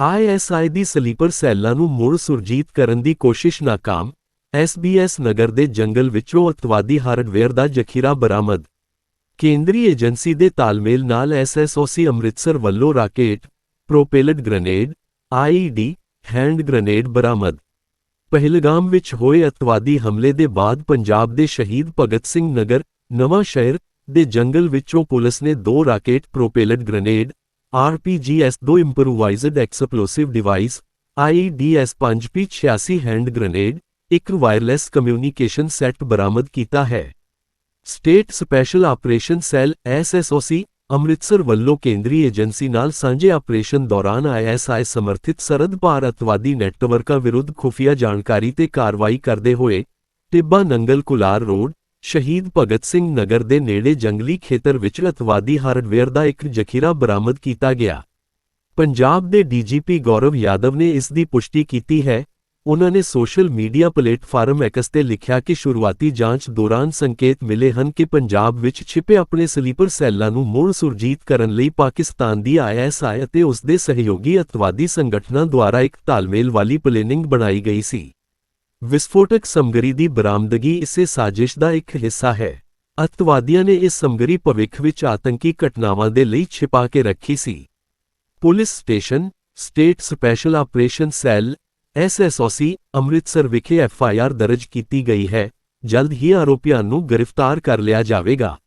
ISI ਦੀ sleeper ਸੈੱਲਾਂ ਨੂੰ ਮੁੜ ਸੁਰਜੀਤ ਕਰਨ ਦੀ ਕੋਸ਼ਿਸ਼ ਨਾਕਾਮ ਐਸਬੀਐਸ ਨਗਰ ਦੇ ਜੰਗਲ ਵਿੱਚੋਂ ਅਤਵਾਦੀ ਹਾਰਡਵੇਅਰ ਦਾ ਜ਼ਖੀਰਾ ਬਰਾਮਦ। ਕੇਂਦਰੀ ਏਜੰਸੀ ਦੇ ਤਾਲਮੇਲ ਨਾਲ ਐਸਐਸਓਸੀ ਅੰਮ੍ਰਿਤਸਰ ਵੱਲੋਂ rocket, propelled grenade IED hand grenade ਬਰਾਮਦ। ਪਹਿਲਗਾਮ ਵਿੱਚ ਹੋਏ ਅਤਵਾਦੀ ਹਮਲੇ ਦੇ ਬਾਅਦ ਪੰਜਾਬ ਦੇ ਸ਼ਹੀਦ ਭਗਤ ਸਿੰਘ ਨਗਰ ਨਵਾਂ ਸ਼ਹਿਰ ਦੇ ਜੰਗਲ ਵਿੱਚੋਂ ਪੁਲਿਸ ਨੇ ਦੋ rocket, propelled grenade RPG-S2 improvised explosive device IEDS-5P86 hand grenade, ਇੱਕ ਵਾਇਰਲੈਸ ਕਮਿਊਨੀਕੇਸ਼ਨ ਸੈੱਟ ਬਰਾਮਦ ਕੀਤਾ ਹੈ। State special operation cell SSOC Amritsar ਵੱਲੋਂ ਕੇਂਦਰੀ ਏਜੰਸੀ ਨਾਲ ਸਾਂਝੇ ਆਪਰੇਸ਼ਨ ਦੌਰਾਨ ਆਈਐਸਆਈ ਸਮਰਥਿਤ ਸਰਦ ਭਾਰ ਅਤਵਾਦੀ ਨੈਟਵਰਕਾਂ ਵਿਰੁੱਧ ਖੁਫੀਆ ਜਾਣਕਾਰੀ ਤੇ ਕਾਰਵਾਈ ਕਰਦੇ ਹੋਏ, ਟਿੱਬਾ ਨੰਗਲ ਕੁਲਾਰ ਰੋਡ ਸ਼ਹੀਦ ਭਗਤ ਸਿੰਘ ਨਗਰ ਦੇ ਨੇੜੇ ਜੰਗਲੀ ਖੇਤਰ ਵਿੱਚ ਅਤਵਾਦੀ ਹਾਰਡਵੇਅਰ ਦਾ ਇੱਕ ਜ਼ਖੀਰਾ ਬਰਾਮਦ ਕੀਤਾ ਗਿਆ। ਪੰਜਾਬ ਦੇ ਡੀਜੀਪੀ ਗੌਰਵ ਯਾਦਵ ਨੇ ਇਸ ਦੀ ਪੁਸ਼ਟੀ ਕੀਤੀ ਹੈ। ਉਨ੍ਹਾਂ ਨੇ ਸੋਸ਼ਲ ਮੀਡੀਆ ਪਲੇਟਫਾਰਮ ਐਕਸ ਤੇ ਲਿਖਿਆ ਕਿ ਸ਼ੁਰੂਆਤੀ ਜਾਂਚ ਦੌਰਾਨ ਸੰਕੇਤ ਮਿਲੇ ਹਨ ਕਿ ਪੰਜਾਬ ਵਿੱਚ ਛਿਪੇ ਆਪਣੇ ਸਲੀਪਰ ਸੈੱਲਾਂ ਨੂੰ ਮੁੜ ਸੁਰਜੀਤ ਕਰਨ ਲਈ ਪਾਕਿਸਤਾਨ ਦੀ ਆਈਐਸਆਈ ਅਤੇ ਉਸ ਦੇ ਸਹਿਯੋਗੀ ਅਤਵਾਦੀ ਸੰਗਠਨਾਂ ਦੁਆਰਾ ਇੱਕ ਤਾਲਮੇਲ ਵਾਲੀ ਪਲੈਨਿੰਗ ਬਣਾਈ ਗਈ ਸੀ। ਵਿਸਫੋਟਕ ਸਮਗਰੀ ਦੀ ਬਰਾਮਦਗੀ ਇਸੇ ਸਾਜ਼ਿਸ਼ ਦਾ ਇੱਕ ਹਿੱਸਾ ਹੈ। ਅਤਵਾਦੀਆਂ ਨੇ ਇਸ ਸਮਗਰੀ ਭਵਿੱਖ ਵਿੱਚ ਆਤੰਕੀ ਘਟਨਾਵਾਂ ਦੇ ਲਈ ਛਿਪਾ ਕੇ ਰੱਖੀ ਸੀ। Police station, state special operation cell SSOC Amritsar ਵਿਖੇ ਐਫਆਈਆਰ ਦਰਜ ਕੀਤੀ ਗਈ ਹੈ। ਜਲਦ ਹੀ ਆਰੋਪੀਆਂ ਨੂੰ ਗ੍ਰਿਫਤਾਰ ਕਰ ਲਿਆ ਜਾਵੇਗਾ।